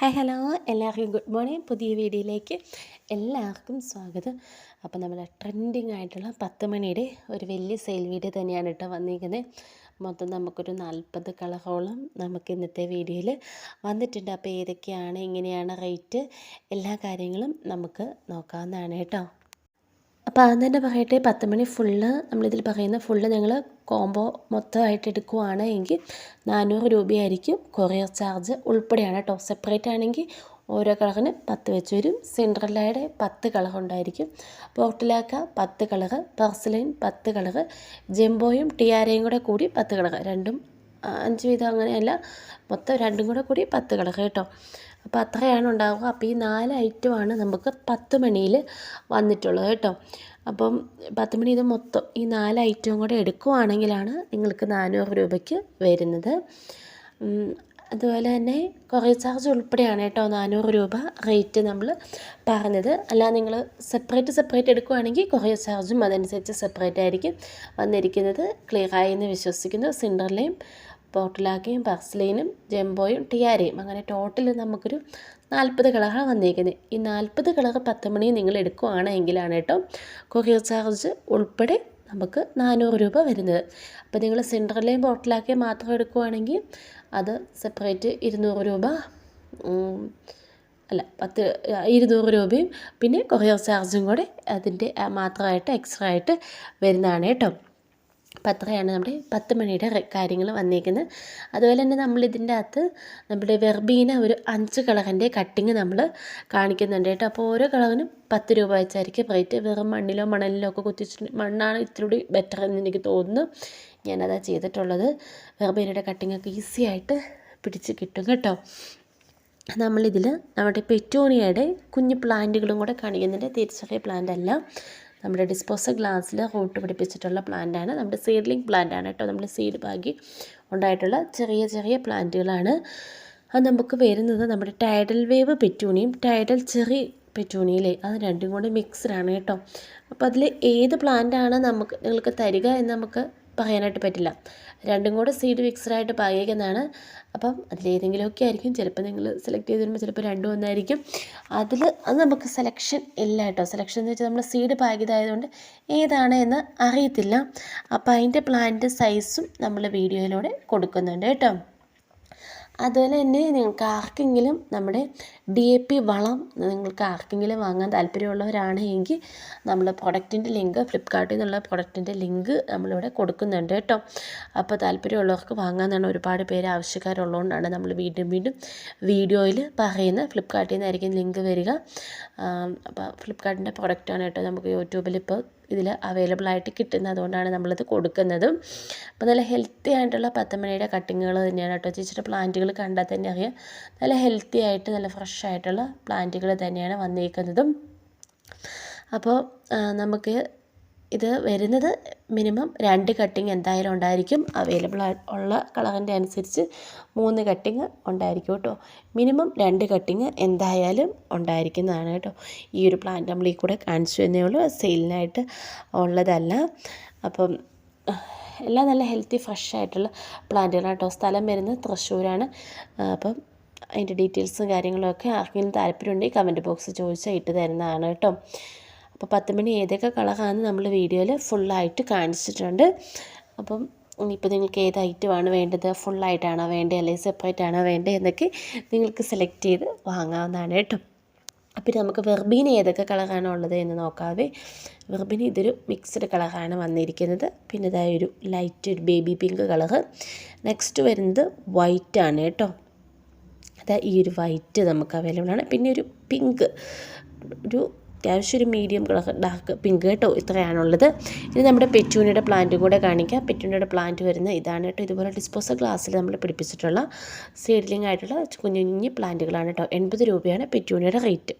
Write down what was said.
Hi hello എല്ലാവർക്കും good morning പുതിയ വീഡിയോയിലേക്ക് എല്ലാവർക്കും സ്വാഗതം. അപ്പോൾ നമ്മൾ ട്രെൻഡിങ് ആയിട്ടുള്ള പത്ത് മണിയുടെ ഒരു വലിയ സെയിൽ വീഡിയോ തന്നെയാണ് കേട്ടോ വന്നിരിക്കുന്നത്. മൊത്തം നമുക്കൊരു നാൽപ്പത് കളറോളം നമുക്ക് ഇന്നത്തെ വീഡിയോയിൽ വന്നിട്ടുണ്ട്. അപ്പോൾ ഏതൊക്കെയാണ് എങ്ങനെയാണ് റേറ്റ് എല്ലാ കാര്യങ്ങളും നമുക്ക് നോക്കാവുന്നതാണ് കേട്ടോ. അപ്പോൾ ആദ്യം തന്നെ പറയട്ടെ പത്ത് മണി ഫുള്ള് നമ്മളിതിൽ പറയുന്ന ഫുള്ള് ഞങ്ങൾ കോംബോ മൊത്തമായിട്ട് എടുക്കുവാണ് എങ്കിൽ നാനൂറ് രൂപയായിരിക്കും കൊറിയർ ചാർജ് ഉൾപ്പെടെയാണ് കേട്ടോ സെപ്പറേറ്റ് ആണെങ്കിൽ ഓരോ കളറിന് പത്ത് വെച്ച് വരും. സിൻഡ്രല്ലയുടെ പത്ത് കളർ ഉണ്ടായിരിക്കും. പോർട്ടിലാക്ക പത്ത് കളറ് പെർസലൈൻ പത്ത് കളറ് ജംബോയും ടിയാരയും കൂടെ കൂടി പത്ത് കളർ രണ്ടും അഞ്ച് വീതം അങ്ങനെയല്ല. മൊത്തം രണ്ടും കൂടെ കൂടി പത്ത് കളർ കേട്ടോ. അപ്പോൾ അത്രയാണ് ഉണ്ടാവുക. അപ്പോൾ ഈ നാല് ഐറ്റമാണ് നമുക്ക് പത്ത് മണിയിൽ വന്നിട്ടുള്ളത് കേട്ടോ. അപ്പം പത്ത് മണി ഇത് മൊത്തം ഈ നാല് ഐറ്റവും കൂടെ എടുക്കുവാണെങ്കിലാണ് നിങ്ങൾക്ക് നാനൂറ് രൂപയ്ക്ക് വരുന്നത്. അതുപോലെ തന്നെ കൊറിയർ ചാർജ് ഉൾപ്പെടെയാണ് കേട്ടോ നാനൂറ് രൂപ റേറ്റ് നമ്മൾ പറഞ്ഞത്. അല്ല നിങ്ങൾ സെപ്പറേറ്റ് സെപ്പറേറ്റ് എടുക്കുവാണെങ്കിൽ കൊറിയർ ചാർജും അതനുസരിച്ച് സെപ്പറേറ്റ് ആയിരിക്കും വന്നിരിക്കുന്നത്. ക്ലിയർ ആയി എന്ന് വിശ്വസിക്കുന്നു. സിൻഡറിലെയും പോർട്ടലാക്കിയും പർസ്ലൈനും ജംബോയും ടിയാരയും അങ്ങനെ ടോട്ടൽ നമുക്കൊരു നാൽപ്പത് കളറാണ് വന്നിരിക്കുന്നത്. ഈ നാൽപ്പത് കളർ പത്ത് മണി നിങ്ങൾ എടുക്കുവാണെങ്കിലാണ് കേട്ടോ കൊറിയർ ചാർജ് ഉൾപ്പെടെ നമുക്ക് നാനൂറ് രൂപ വരുന്നത്. അപ്പോൾ നിങ്ങൾ സെൻട്രലേയും ബോട്ടിലാക്കി മാത്രം എടുക്കുവാണെങ്കിൽ അത് സെപ്പറേറ്റ് ഇരുന്നൂറ് രൂപ അല്ല പത്ത് ഇരുന്നൂറ് രൂപയും പിന്നെ കൊറിയർ ചാർജും കൂടെ അതിന്റെ മാത്രമായിട്ട് എക്സ്ട്രാ ആയിട്ട് വരുന്നതാണ് കേട്ടോ. അപ്പം അത്രയാണ് നമ്മുടെ പത്ത് മണിയുടെ കാര്യങ്ങൾ വന്നേക്കുന്നത്. അതുപോലെ തന്നെ നമ്മൾ ഇതിന്റെ അകത്ത് നമ്മുടെ വെർബീന ഒരു അഞ്ച് കളറിന്റെ കട്ടിങ് നമ്മൾ കാണിക്കുന്നുണ്ട് കേട്ടോ. അപ്പോൾ ഓരോ കളറിനും പത്ത് രൂപ വെച്ചായിരിക്കും റേറ്റ്. വെറും മണ്ണിലോ മണലിലോ ഒക്കെ കുത്തിച്ചിട്ട് മണ്ണാണ് ഇത്തിരി ബെറ്റർ എന്ന് എനിക്ക് തോന്നുന്നു. ഞാനതാ ചെയ്തിട്ടുള്ളത്. വെർബീനയുടെ കട്ടിങ്ങൊക്കെ ഈസി ആയിട്ട് പിടിച്ച് കിട്ടും കേട്ടോ. നമ്മളിതിൽ നമ്മുടെ പെറ്റോണിയയുടെ കുഞ്ഞു പ്ലാന്റുകളും കൂടെ കാണിക്കുന്നുണ്ട്. തിരിച്ചറിയ പ്ലാന്റ് അല്ല. നമ്മുടെ ഡിസ്പോസൽ ഗ്ലാസ്സിൽ റൂട്ട് പിടിപ്പിച്ചിട്ടുള്ള പ്ലാന്റാണ് നമ്മുടെ സീഡ്ലിംഗ് പ്ലാന്റാണ് കേട്ടോ. നമ്മുടെ സീഡ് ബാഗി ഉണ്ടായിട്ടുള്ള ചെറിയ ചെറിയ പ്ലാന്റുകളാണ് അത് നമുക്ക് വരുന്നത് നമ്മുടെ ടൈഡൽ വേവ് പെറ്റൂണിയും ടൈഡൽ ചെറി പെറ്റൂണിയിലെ അത് രണ്ടും കൂടി മിക്സ്ഡാണ് കേട്ടോ. അപ്പോൾ അതിൽ ഏത് പ്ലാന്റാണ് നമുക്ക് നിങ്ങൾക്ക് തരിക എന്ന് നമുക്ക് പറയാനായിട്ട് പറ്റില്ല. രണ്ടും കൂടെ സീഡ് മിക്സഡായിട്ട് പാകിക്കുന്നതാണ് അപ്പം അതിലേതെങ്കിലുമൊക്കെ ആയിരിക്കും. ചിലപ്പോൾ നിങ്ങൾ സെലക്ട് ചെയ്ത് വരുമ്പോൾ ചിലപ്പോൾ രണ്ടും ഒന്നായിരിക്കും. അതിൽ അത് നമുക്ക് സെലക്ഷൻ ഇല്ല കേട്ടോ. സെലക്ഷൻ എന്ന് വെച്ചാൽ നമ്മൾ സീഡ് പാകിയതായതുകൊണ്ട് ഏതാണ് എന്ന് അറിയത്തില്ല. അപ്പോൾ അതിന്റെ പ്ലാന്റ് സൈസും നമ്മൾ വീഡിയോയിലൂടെ കൊടുക്കുന്നുണ്ട് കേട്ടോ. അതുപോലെ തന്നെ നിങ്ങൾക്ക് ആർക്കെങ്കിലും നമ്മുടെ ഡി എ പി വളം നിങ്ങൾക്ക് ആർക്കെങ്കിലും വാങ്ങാൻ താല്പര്യമുള്ളവരാണ് എങ്കിൽ നമ്മൾ പ്രൊഡക്റ്റിന്റെ ലിങ്ക് ഫ്ലിപ്പ്കാർട്ടിൽ നിന്നുള്ള പ്രൊഡക്റ്റിന്റെ ലിങ്ക് നമ്മളിവിടെ കൊടുക്കുന്നുണ്ട് കേട്ടോ. അപ്പോൾ താല്പര്യമുള്ളവർക്ക് വാങ്ങാമെന്നാണ് ഒരുപാട് പേര് ആവശ്യക്കാരുള്ളതുകൊണ്ടാണ് നമ്മൾ വീണ്ടും വീണ്ടും വീഡിയോയിൽ പറയുന്നത്. ഫ്ലിപ്പ്കാർട്ടിൽ നിന്നായിരിക്കും ലിങ്ക് വരിക. അപ്പോൾ ഫ്ലിപ്കാർട്ടിന്റെ പ്രൊഡക്റ്റാണ് കേട്ടോ നമുക്ക് യൂട്യൂബിൽ ഇപ്പോൾ ഇതിൽ അവൈലബിൾ ആയിട്ട് കിട്ടുന്നത് അതുകൊണ്ടാണ് നമ്മളിത് കൊടുക്കുന്നതും. അപ്പോൾ നല്ല ഹെൽത്തി ആയിട്ടുള്ള പത്തമണിയുടെ കട്ടിങ്ങുകൾ തന്നെയാണ് കേട്ടോ. ചേച്ചിയുടെ പ്ലാന്റുകൾ കണ്ടാൽ തന്നെ അറിയാം. നല്ല ഹെൽത്തി ആയിട്ട് നല്ല ഫ്രഷ് ആയിട്ടുള്ള പ്ലാന്റുകൾ തന്നെയാണ് വന്നിരിക്കുന്നതും അപ്പോൾ നമുക്ക് ഇത് വരുന്നത് മിനിമം രണ്ട് കട്ടിങ് എന്തായാലും ഉണ്ടായിരിക്കും. അവൈലബിൾ ഉള്ള കളറിന്റെ അനുസരിച്ച് മൂന്ന് കട്ടിങ് ഉണ്ടായിരിക്കും കേട്ടോ. മിനിമം രണ്ട് കട്ടിങ് എന്തായാലും ഉണ്ടായിരിക്കുന്നതാണ് കേട്ടോ. ഈ ഒരു പ്ലാന്റ് നമ്മൾ ഈ കൂടെ കാണിച്ചു തന്നേ ഉള്ളൂ. സെയിലിനായിട്ട് ഉള്ളതല്ല. അപ്പം എല്ലാം നല്ല ഹെൽത്തി ഫ്രഷ് ആയിട്ടുള്ള പ്ലാന്റുകളാണ് കേട്ടോ. സ്ഥലം വരുന്നത് തൃശ്ശൂരാണ്. അപ്പം അതിന്റെ ഡീറ്റെയിൽസും കാര്യങ്ങളൊക്കെ ആർക്കെങ്കിലും താല്പര്യമുണ്ടെങ്കിൽ കമന്റ് ബോക്സ് ചോദിച്ചാൽ ഇട്ട് തരുന്നതാണ് കേട്ടോ. അപ്പോൾ പത്ത് മണി ഏതൊക്കെ കളറാണെന്ന് നമ്മൾ വീഡിയോയിൽ ഫുള്ളായിട്ട് കാണിച്ചിട്ടുണ്ട്. അപ്പം ഇപ്പോൾ നിങ്ങൾക്ക് ഏത് ഐറ്റമാണ് വേണ്ടത്? ഫുള്ളായിട്ടാണോ വേണ്ടത്? അല്ലെങ്കിൽ സെപ്പറേറ്റ് ആണോ വേണ്ടത്? എന്നൊക്കെ നിങ്ങൾക്ക് സെലക്ട് ചെയ്ത് വാങ്ങാവുന്നതാണ് കേട്ടോ. പിന്നെ നമുക്ക് വെർബീന് ഏതൊക്കെ കളറാണ് ഉള്ളത് എന്ന് നോക്കാവേ. വെർബിന് ഇതൊരു മിക്സ്ഡ് കളറാണ് വന്നിരിക്കുന്നത്. പിന്നെ ഇതായ ഒരു ലൈറ്റ് ഒരു ബേബി പിങ്ക് കളറ്. നെക്സ്റ്റ് വരുന്നത് വൈറ്റ് ആണ് കേട്ടോ. അതാ ഈ ഒരു വൈറ്റ് നമുക്ക് അവൈലബിൾ ആണ്. പിന്നെ ഒരു പിങ്ക് ഒരു അത്യാവശ്യം ഒരു മീഡിയം ഡാർക്ക് പിങ്ക് കേട്ടോ ഇത്രയാണുള്ളത്. ഇനി നമ്മുടെ പെറ്റൂണിയുടെ പ്ലാന്റ് കൂടെ കാണിക്കാം. പെറ്റൂണിയുടെ പ്ലാന്റ് വരുന്ന ഇതാണ് കേട്ടോ. ഇതുപോലെ ഡിസ്പോസൽ ഗ്ലാസ്സിൽ നമ്മൾ പിടിപ്പിച്ചിട്ടുള്ള സീഡ്ലിംഗ് ആയിട്ടുള്ള കുഞ്ഞു കുഞ്ഞു പ്ലാന്റുകളാണ് കേട്ടോ. എൺപത് രൂപയാണ് പെറ്റൂണിയുടെ റേറ്റ്